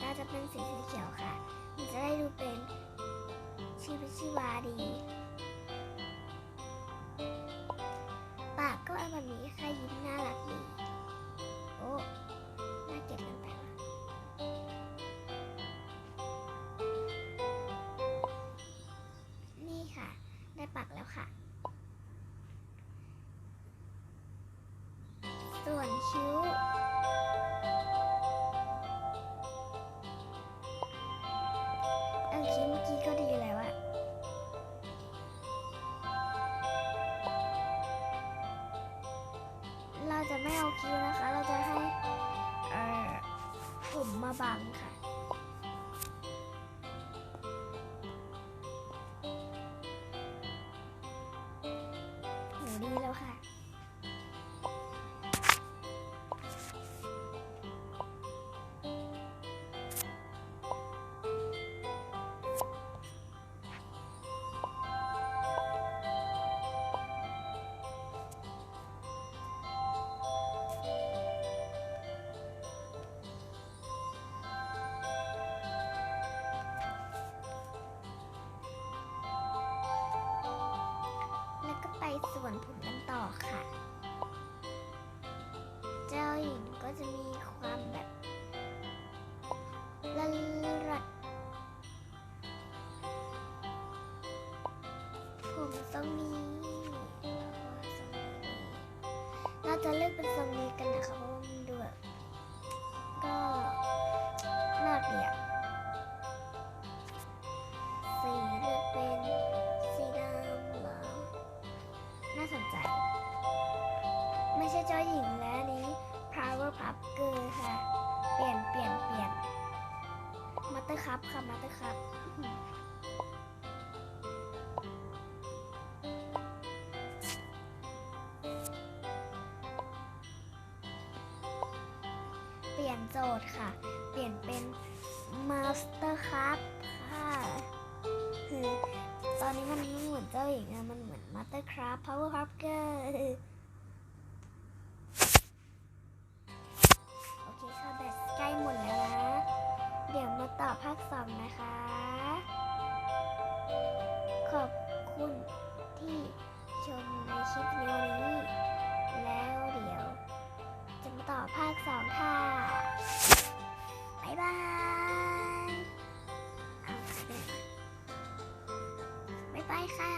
ตาจะเป็นสีเขียวค่ะ มันจะได้ดูเป็นชีวิตชีวาดี ปากก็เอแบบนี้ค่ะยิ้มน่ารักดีโอ้น่าเกลียดกันไปว่ะนี่ค่ะ ได้ปากแล้วค่ะ ส่วนคิ้ว ไม่เอาคิวนะคะ เราจะให้ผมมาบังค่ะหดีแล้วค่ะ ปสวนผมกันต่อค่ะ เจ้าหญิงก็จะมีความแบบละลัดผมทรงนี้เราจะเลือกเป็นทรงนี้กันนะคะ มัตเตอร์คัพค่ะมัตเตอร์คัพเปลี่ยนโจทย์ค่ะ เปลี่ยนเป็น Master Cup ค่ะคือตอนนี้มันไม่เหมือนเจ้าหญิงอะมันเหมือน Mastercraft Powerpuff Girl โอร์ ชมในคลิปวิดีโอนี้ แล้วเดี๋ยวจะมาต่อภาคสองค่ะ บ๊ายบายเอาค่ะเดี๋ยวบ๊ายบายค่ะ